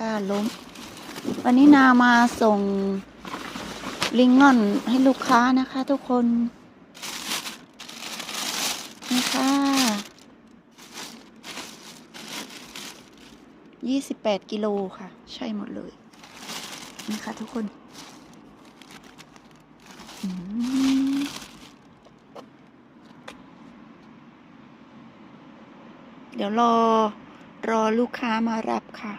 กาล้ม วันนี้นามาส่งลิงงอนให้ลูกค้านะคะทุกคนนี่ค่ะยี่สิบแปดกิโลค่ะ ใช่หมดเลย นี่ค่ะทุกคนเดี๋ยวรอรอลูกค้ามารับค่ะ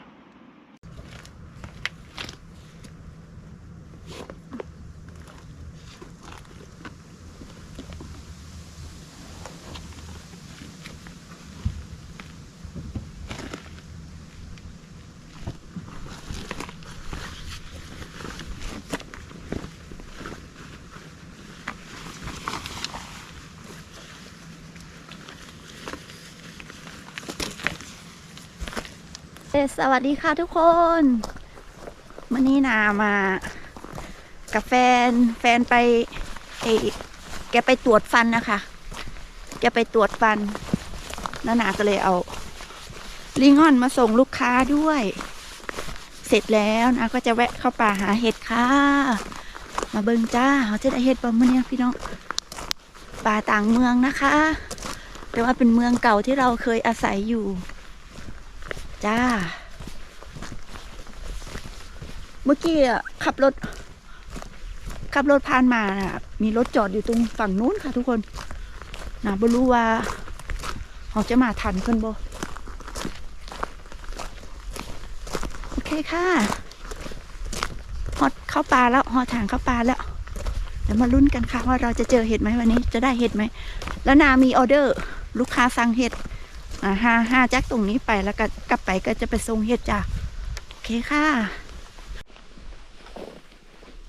สวัสดีค่ะทุกคนวันนี้นามากับแฟนแฟนไปเอแกไปตรวจฟันนะคะ แกไปตรวจฟันแล้วนาก็เลยเอาลิงออนมาส่งลูกค้าด้วย เสร็จแล้วนาก็จะแวะเข้าป่าหาเห็ดค่ะ มาเบิงจ้าเขาจะได้เห็ดประมาณนี้พี่น้องป่าต่างเมืองนะคะ แต่ว่าเป็นเมืองเก่าที่เราเคยอาศัยอยู่ จ้า เมื่อกี้ขับรถ ขับรถผ่านมาน่ะมีรถจอดอยู่ตรงฝั่งนู้นค่ะทุกคนนะไม่รู้ว่าเขาจะมาทันเพิ่นบ่โอเคค่ะฮอดเข้าป่าแล้วฮอดทางเข้าป่าแล้วเดี๋ยวมาลุ้นกันค่ะว่าเราจะเจอเห็ดไหมวันนี้จะได้เห็ดไหม แล้วนามีออเดอร์ ลูกค้าสั่งเห็ด อ่าห้าห้าจากตรงนี้ไปแล้วก็กลับไปก็จะไปส่งเห็ดจ้ะโอเคค่ะ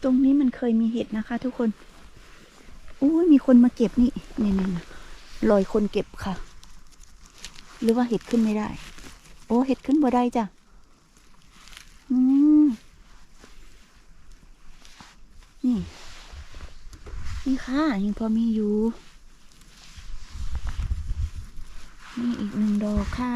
ตรงนี้มันเคยมีเห็ดนะคะ ทุกคนอู้ยมีคนมาเก็บนี่นี่นี่นะรอยคนเก็บค่ะ หรือว่าเห็ดขึ้นไม่ได้ โอ้เห็ดขึ้นบ่ได้จ้ะอืมนี่ นี่ค่ะยังพอมีอยู่ นี่อีกหนึ่งดอกค่ะ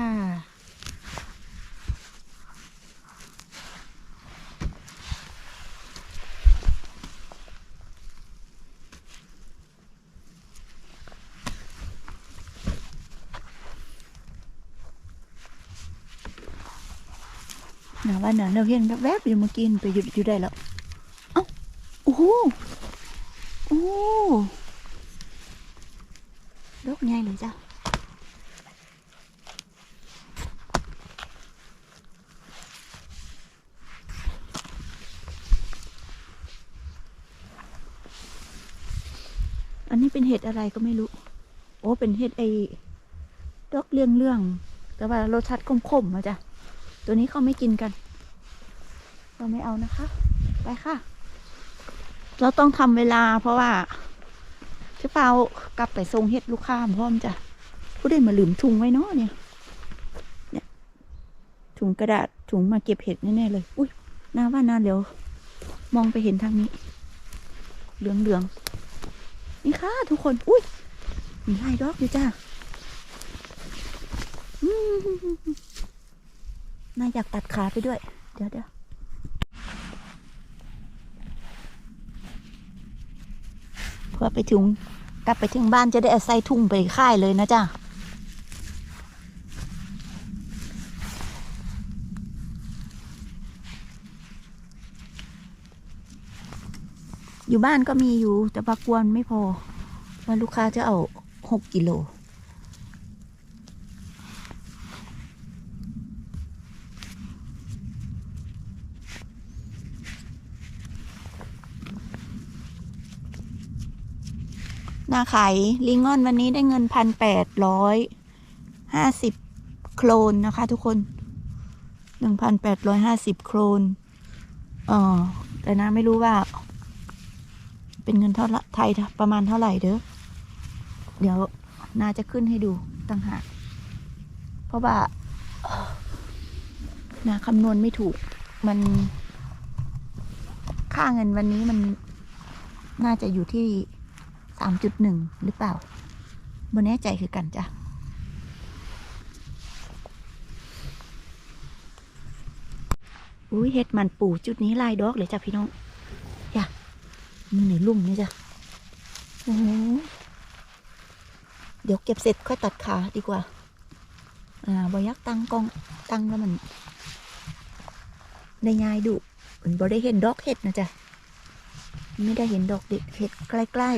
หนาว่าหนาเราเห็นแวบๆอยู่เมื่อกี้ไปหยุดอยู่ได้แล้ว เอ้า โอ้โหโอ้ดอกใหญ่เลยจ้ะ นนี้เป็นเห็ดอะไรก็ไม่รู้ โอ้เป็นเห็ดไอ้ดอกเรื่องเรื่องๆแต่ว่ารสชาติขมๆมาจ้ะตัวนี้เขาไม่กินกัน เราไม่เอานะคะ ไปค่ะ เราต้องทำเวลา เพราะว่าพี่เปากลับไปส่งเห็ดลูกค้าพร้อมจ้ะผู้ได้มาลืมถุงไว้เนาะเนี่ยเนี่ย ถุงกระดาษถุงมาเก็บเห็ดแน่ๆเลย อุ้ยน่าว่าน่าเดี๋ยว มองไปเห็นทางนี้ เหลืองๆ นี่ค่ะทุกคน อุ้ยมีไล่ดอกอยู่จ้าน่าอยากตัดขาไปด้วย เดี๋ยวเดี๋ยวเพื่อไปถึงกลับไปถึงบ้านจะได้ใส่ทุ่งไปค่ายเลยนะจ้า อยู่บ้านก็มีอยู่ แต่ปากวนไม่พอว่าลูกค้าจะเอาหกกิโลน้าขายลิงงอนวันนี้ได้เงินพันแปดร้อยห้าสิบโครนนะคะทุกคนหนึ่งพันแปดร้อยห้าสิบโครนเออแต่นะไม่รู้ว่า เป็นเงินเท่าไรไทยประมาณเท่าไหร่เด้อ เดี๋ยวนาจะขึ้นให้ดูต่างหาก เพราะว่านาคำนวณไม่ถูก มันค่าเงินวันนี้มันน่าจะอยู่ที่สามจุดหนึ่งหรือเปล่าบนแน่ใจคือกันจ้ะอุ้ยเห็ดมันปูจุดนี้ลายดอกเลยจ้ะพี่น้อง มันในลุ่มนี่จ้ะโอ้โหเดี๋ยวเก็บเสร็จค่อยตัดขาดีกว่า อ่าบอยักตั้งกล้องตั้งแล้วมันในยายดุมันบอได้เห็นดอกเห็ดนะจ๊ะ ไม่ได้เห็นดอกเด็ดเห็ดใกล้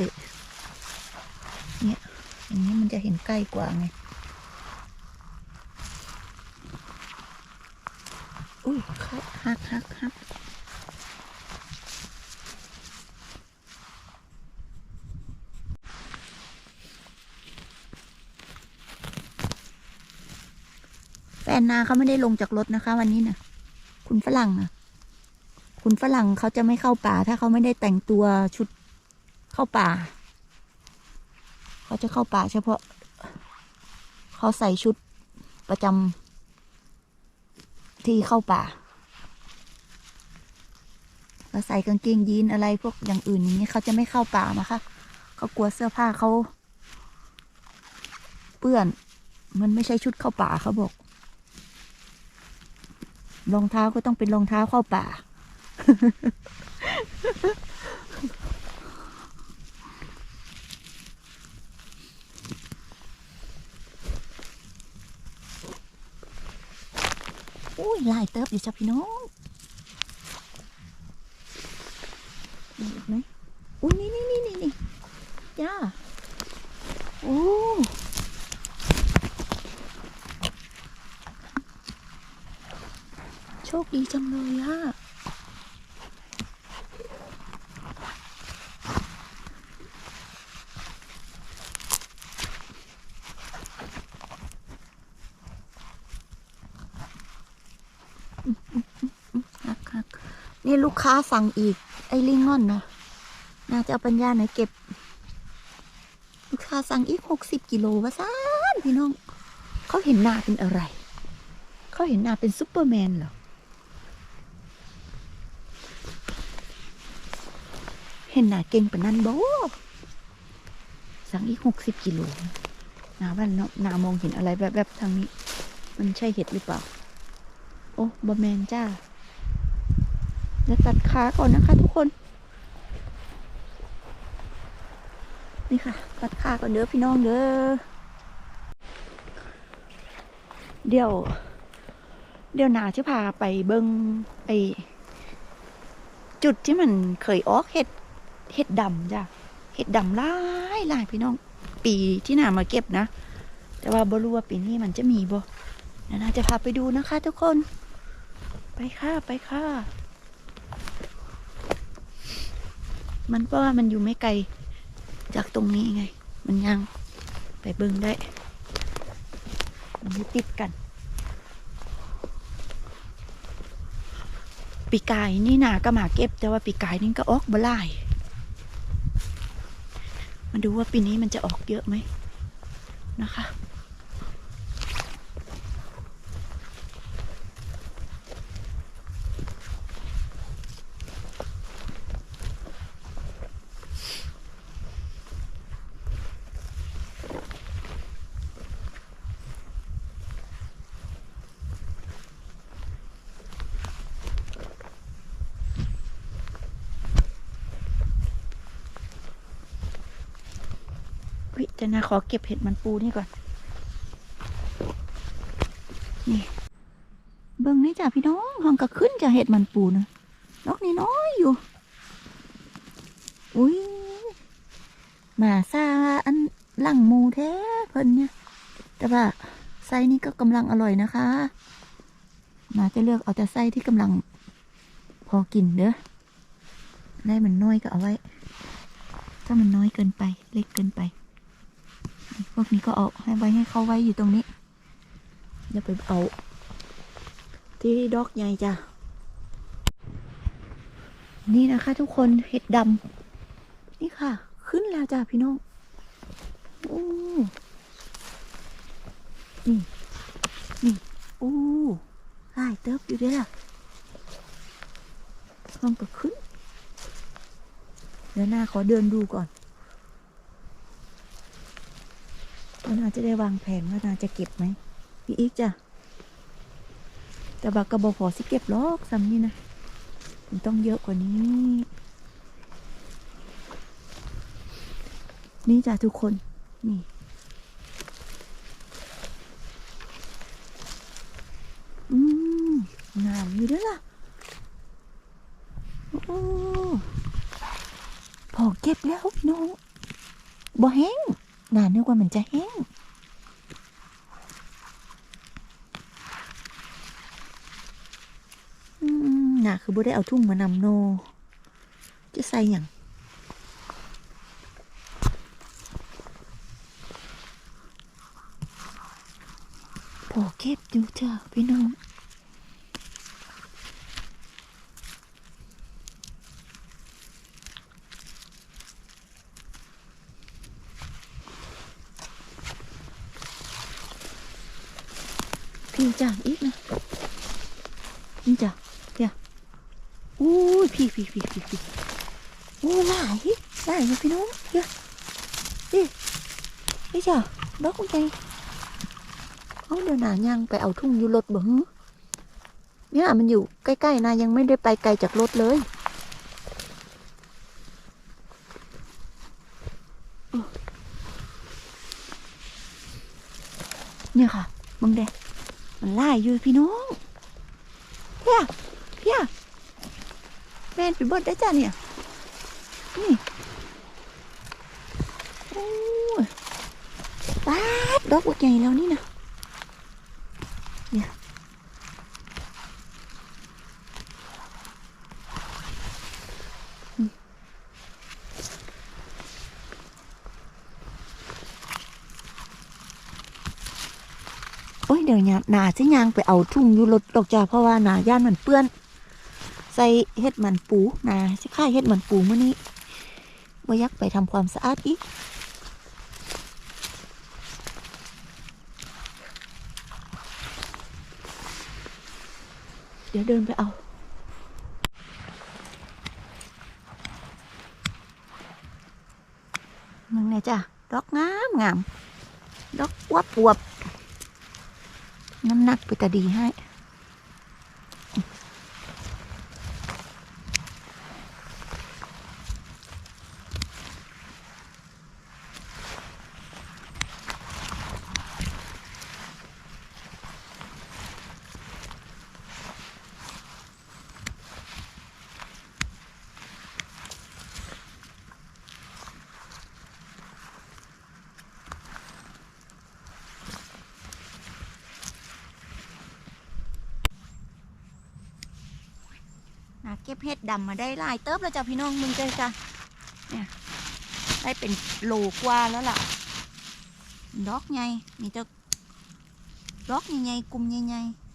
ๆ เนี่ยอย่างนี้มันจะเห็นใกล้กว่าไง อุ้ยเขาหักหักหัก แฟนนาเขาไม่ได้ลงจากรถนะคะ วันนี้นะคุณฝรั่งอะคุณฝรั่งเขาจะไม่เข้าป่า ถ้าเขาไม่ได้แต่งตัวชุดเข้าป่า เขาจะเข้าป่า เฉพาะ เขาใส่ชุดประจำที่เข้าป่าแล้วใส่กางเกงยีนอะไรพวกอย่างอื่นอย่างนี้เขาจะไม่เข้าป่านะคะเขากลัวเสื้อผ้าเขาเปื้อน มันไม่ใช่ชุดเข้าป่าเขาบอก รองเท้าก็ต้องเป็นรองเท้าเข้าป่า อุ้ยลายเติบอยู่จ้ะพี่น้องมีอีกไหมอุ้ยนี่นี่นี่นี่นี่จ้าโอ้ โชคดีจังเลยอะฮักฮักนี่ลูกค้าสั่งอีก ไอ้ลิงงอนนะน่าจะเอาปัญญาไหนเก็บ ลูกค้าสั่งอีกหกสิบกิโลวะซ่านพี่น้อง เขาเห็นหน้าเป็นอะไร เขาเห็นหน้าเป็นซุปเปอร์แมนเหรอ ห็นหนาเก่งปนนั้นบ่สั่งอีกหกสิบกิโลหนาวันนหนามองเห็นอะไรแบบแบบทางนี้ มันใช่เห็ดหรือเปล่า โอ้บะแมนจ้าเดี๋ยวตัดขาก่อนนะคะทุกคน นี่ค่ะ ตัดขาก่อนเด้อพี่น้องเด้อเดี๋ยว เดี๋ยวนาจะพาไปเบิงไอจุดที่มันเคยออกเห็ด เห็ดดำจ้ะเห็ดดำหลายหลายพี่น้อง ปีที่หนามาเก็บนะ แต่ว่าบรู้ว่าปีนี้มันจะมีบ่เดี๋ยนาจะพาไปดูนะคะ ทุกคน ไปค่ะไปค่ะ มันเพราะว่ามันอยู่ไม่ไกลจากตรงนี้ไง มันยังไปเบิ่งได้ มันติดกันปีกายนี่นาก็มาเก็บ แต่ว่าปีกายนี่ก็ออกบลาย มาดูว่าปีนี้มันจะออกเยอะไหมนะคะ จะนาขอเก็บเห็ดมันปูนี่ก่อน นี่ เบิ่งนี่จ้ะพี่น้องห้องก็ขึ้นจะเห็ดมันปูนะดอกนี่น้อยอยู่ อุ้ยหมาซาอันหลังมูแท้เพิ่นเนี่ย แต่ว่าไส้นี่ก็กำลังอร่อยนะคะมาจะเลือกเอาแต่ไส้ที่กำลังพอกินเด้อได้มันน้อยก็เอาไว้ ถ้ามันน้อยเกินไป เล็กเกินไป พวกนี้ก็เอาให้ไว้ให้เขาไว้อยู่ตรงนี้อย่าไปเอา ที่ดอกใหญ่จ้ะ นี่นะคะทุกคนเห็ดดำนี่ค่ะ ขึ้นแล้วจ้ะพี่น้องโอ้นี่นี่โอ้หลายเติบอยู่เด้อลองก็ขึ้นเดี๋ยวหน้าขอเดินดูก่อน ว่านาจะได้วางแผนว่านาจะเก็บไหมพี่อีกจ้ะแต่บากกระบอกพอสิเก็บลอกซ้ำนี่นะมันต้องเยอะกว่านี้ นี่จ้ะทุกคนนี่อืมงามอยู่ด้วยล่ะโอ้พอเก็บแล้วน้องบ่แห้ง นานนึกว่ามันจะแห้ง อืมน่ะคือบ่ได้เอาทุ่งมานำโน จะใส่อย่างพอเก็บอยู่จ้าพี่น้อง พี่จ้าอีกนะนี่จ้ะเดี๋ยวอู้ยพี่พี่พี่พี่พี่โอ้หลายหลายเลยพี่น้องเดี๋ยวนี่นี่จ้ะดอกใจเอาเดี๋ยวหนายังไปเอาทุ่งอยู่รถบ่ฮึเนี่ยมันอยู่ใกล้ๆนะยังไม่ได้ไปไกลจากรถเลยเนี่ยค่ะมึงเด็มันไล่ อยู่พี่น้องเพียเพียแม่นไปเบิดได้จ้ะเนี่ย นี่โอ้ยป๊าดดอกบักใหญ่แล้วนี่นะเนี่ยอืมโอ้ย เดี๋ยวเนี่ยหนาสิยางไปเอาทุ่งอยู่รถดอกจ้าเพราะว่าหนาย่านมันเปื้อน ใส่เห็ดมันปูหนาสิค่ายเห็ดมันปูเมื้อนี้บ่อยักไปทำความสะอาดอีกเดี๋ยวเดินไปเอามึงเนี่ยจ้ะดอกงามงามดอกวับปวบ น้ำหนักไปแต่ดีให้ ดำมาได้ลายเติบแล้วจ้ะพี่น้องมึงเจอจ้ะเนี่ยได้เป็นโลกว่าแล้วล่ะดอกไงนี่เจ้าดอกใหญ่ๆกลุ่มใหญ่ๆ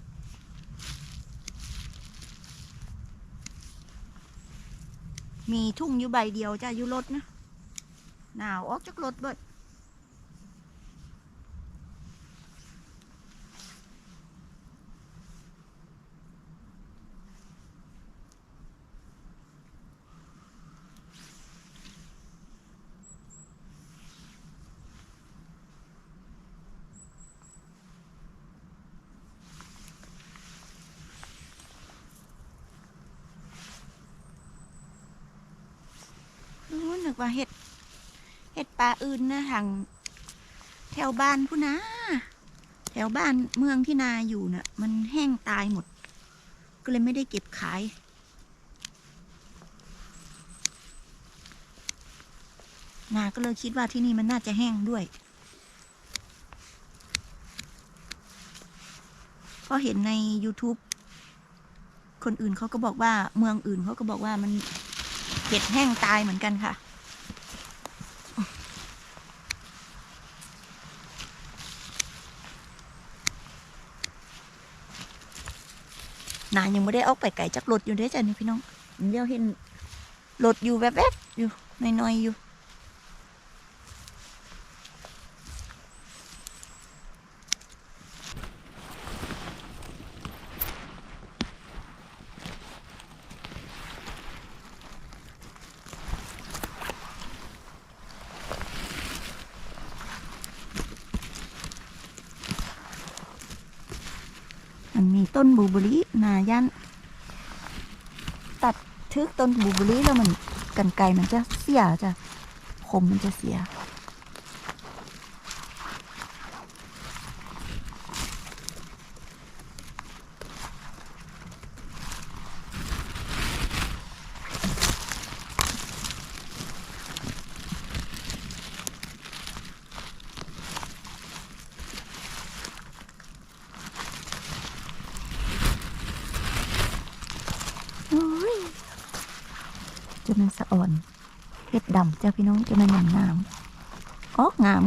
มีทุ่งอยู่ใบเดียวจ้ะอยู่รถนะหนาวออกจากรถเบิด เห็ด เห็ดปลาอื่นนะทางแถวบ้านผู้นะ แถวบ้านเมืองที่นาอยู่น่ะ มันแห้งตายหมด ก็เลยไม่ได้เก็บขาย นาก็เลยคิดว่าที่นี่มันน่าจะแห้งด้วยเพราะเห็นใน YouTube คนอื่นเขาก็บอกว่าเมืองอื่นเขาก็บอกว่ามันเห็ดแห้งตายเหมือนกันค่ะ นายังไม่ได้ออกไปไกลจากรถอยู่ด้อจ้ะนี่พี่น้องเดี๋ยวเห็นรถอยู่แวบๆอยู่น้อยๆอยู่ มันมีต้นบูเบอรี่นายันตัดทึกต้นบูเบอรี่แล้วมันกันไกรมันจะเสียจ้ะคมมันจะเสีย โอ้ย มันสะอ่อนเห็ดดำจ้าพี่น้องจะมันงามงามออกงาม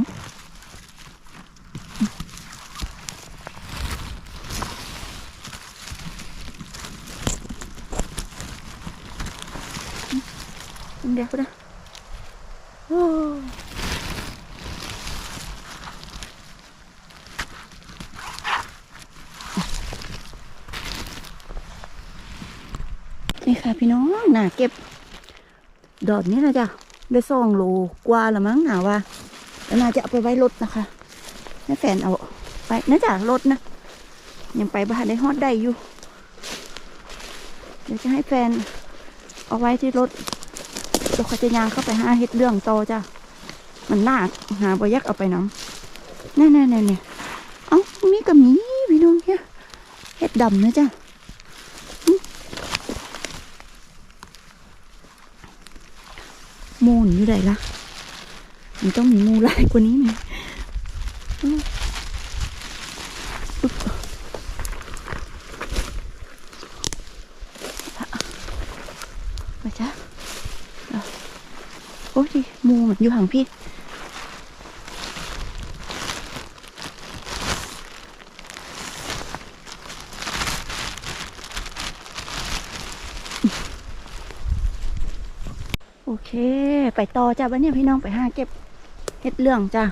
เดี๋ยวนะโอ้นี่ค่ะพี่น้องหนาเก็บ ดอกนี้นะจ๊ะได้สองโลกว่าละมั้งหนาว่าแล้วน่าจะเอาไปไว้รถนะคะให้แฟนเอาไปนะจ๊ะรถนะ ยังไปบ้านได้ฮอดได้อยู่ เดี๋ยวจะให้แฟนเอาไว้ที่รถเดี๋ยวขจะยางเข้าไปหาเห็ดเรื่องโตจ้ะ มันลากหาบอยักเอาไปน้ำแน่ๆๆเนี่ยเอ้ามีก็มีพี่น้องเฮียเห็ดดำนะจ้ะหึมูน อยู่ไหนล่ะ มันต้องมีมูลายกว่านี้ไหมมาจ้ะโอ้ยดิมูมันอยู่ห่างพี่ โอเค ไปต่อจ้ะวันนี้พี่น้องไปห้าเก็บเห็ดเรื่องจ้ะ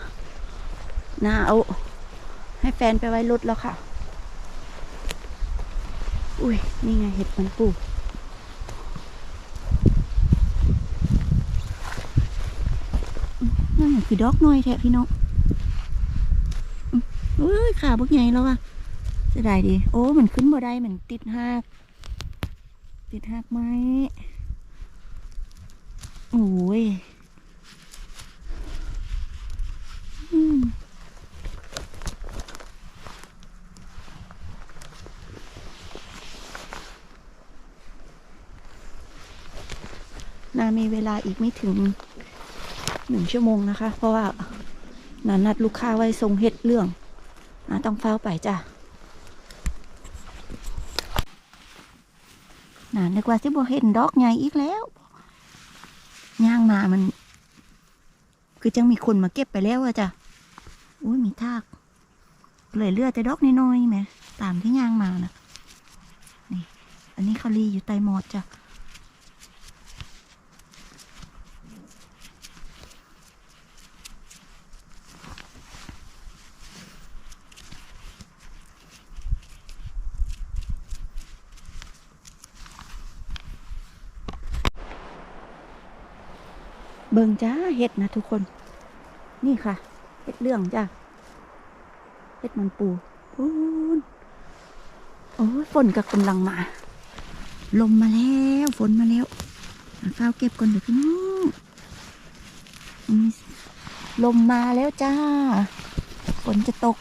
น่าเอาให้แฟนไปไว้รถแล้วค่ะ อุ้ย นี่ไงเห็ดมันปูนั่นคือดอกน้อยแท้พี่น้องเอ้ยขาบักใหญ่แล้วอะจะได้ดี โอ้ มันขึ้นบ่ได้ มันติดหัก ติดหักไหม โอ้ยนามีเวลาอีกไม่ถึงหนึ่งชั่วโมงนะคะ เพราะว่านานัดลูกค้าไว้ทรงเฮ็ดเรื่องนาต้องเฝ้าไปจ้ะนานึกว่าสิบ่เห็นดอกใหญ่อีกแล้วามัน คือจังมีคนมาเก็บไปแล้วอะจ้ะอุ้ยมีทากเลยเลือดแต่ดอกน้อยๆไหมตามที่ย่างมานะนี่ อันนี้เขาลีอยู่ใต้หมอดจ้ะ เบิ่งจ้าเห็ดนะทุกคน นี่ค่ะเห็ดเรื่องจ้าเห็ดมันปูปูนโอ้ยฝนก็กำลังมา ลมมาแล้วฝนมาแล้วเอาข้าวเก็บก่อนเดี๋ยวพี่น้องลมมาแล้วจ้า ฝนจะตก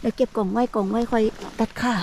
เดี๋ยวเก็บกล่องไว้กล่องไว้ค่อยตัดค่ะ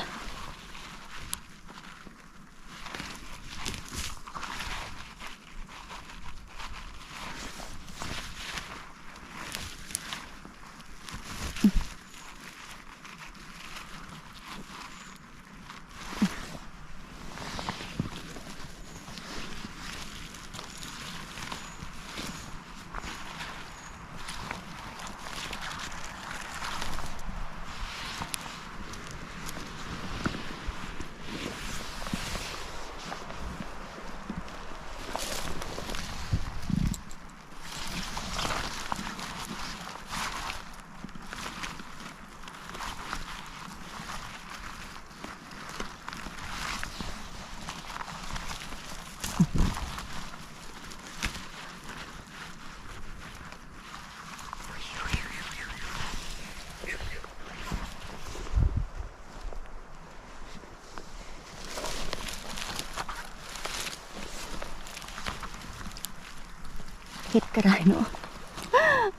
ก็ได้เนาะ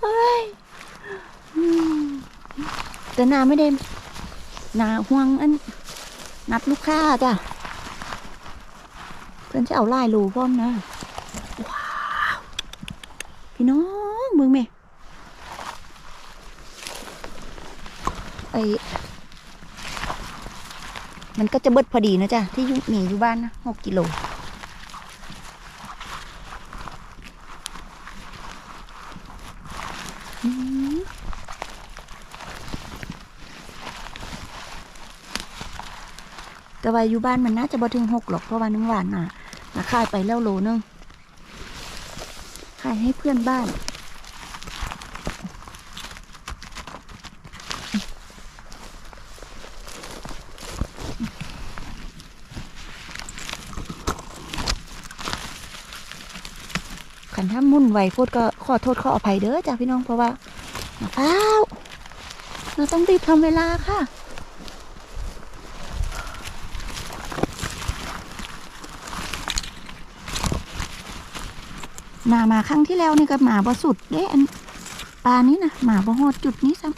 เฮ้ยแต่นาไม่ได้นาห่วงอัน นัดลูกค้าจ้ะ เพื่อนจะเอาไล่รูพร้อมนะ ว้าว พี่น้องมึงเมไอมันก็จะเบิดพอดีนะจ๊ะที่อยู่มีอยู่บ้านนะหกกิโล แต่ว่าอยู่บ้านมันน่าจะบ่ถึงหกหรอกเพราะว่าน้ำหวานน่ะน่ะขายไปแล้วโลนึงขายให้เพื่อนบ้านขันถ้ามุ่นไหวพูดก็ขอโทษขออภัยเด้อจ้ะพี่น้องเพราะว่าเป้าวเราต้องรีบทำเวลาค่ะ นามาครั้งที่แล้วนี่ก็หมาบ่สุดเด้อันปลานี้นะหมาบ่โหดจุดนี้ซ้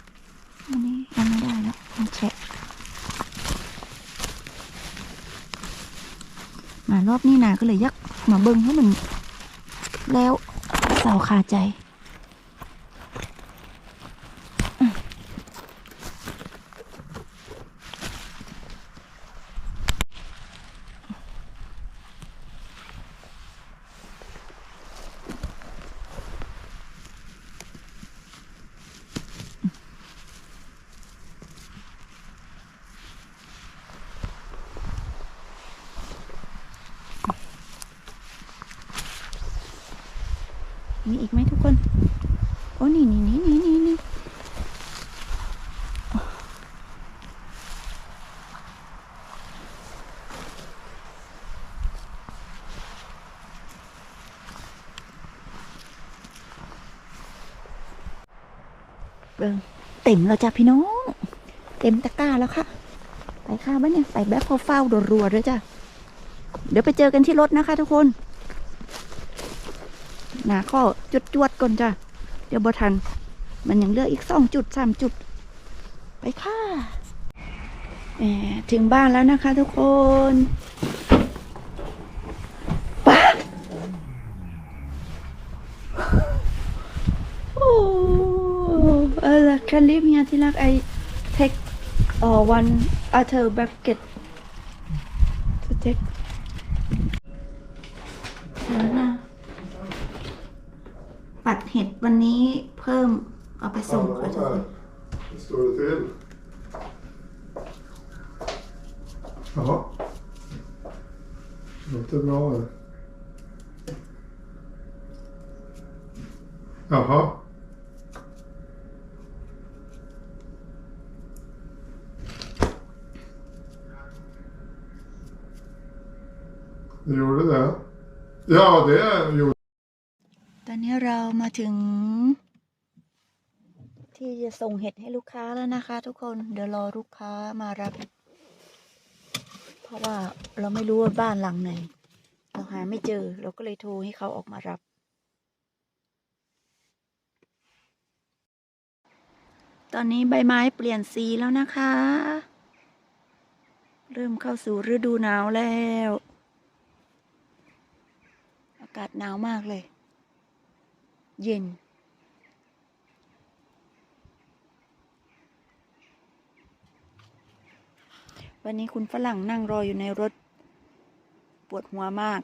ำอันนี้ยังไม่ได้แล้วมันแฉะมารอบนี้นาก็เลยยักมาเบิ้งให้มันแล้วเสาคาใจ มี อีกไหมทุกคน โอ้นี่นี่นี่นี่นี่นี่เบิ่งเต็มแล้วจ้ะพี่น้อง เต็มตะกร้าแล้วค่ะ ไปค่ะบ้านเนี่ย ไปแบ็คเฝ้ารัวๆด้วยจ้ะ เดี๋ยวไปเจอกันที่รถนะคะทุกคน หนาข้อจุดจวดก่อนจ้ะ เดี๋ยวบ่ทัน มันยังเหลืออีกสองจุดสามจุด ไปค่ะถึงบ้านแล้วนะคะทุกคนป้าโอ้เออ can leave here ที่รัก I take uh, one other bucket to take แล้วนะ ปัดเห็ดวันนี้เพิ่มเอาไปส่งค่ะทุกคน Hur står det till? Jaha. Låter bra det. Jaha. Det gjorde det? Ja, det gjorde ตอนนี้เรามาถึง ที่จะ ส่งเห็ดให้ลูกค้าแล้วนะคะ ทุกคนเดี๋ยวรอลูกค้ามารับ เพราะว่าเราไม่รู้ว่าบ้านหลังไหน เราหาไม่เจอ เราก็เลยโทรให้เขาออกมารับ ตอนนี้ใบไม้เปลี่ยนสีแล้วนะคะ เริ่มเข้าสู่ฤดูหนาวแล้ว อากาศหนาวมากเลย เย็น วันนี้คุณฝรั่งนั่งรออยู่ในรถ ปวดหัวมาก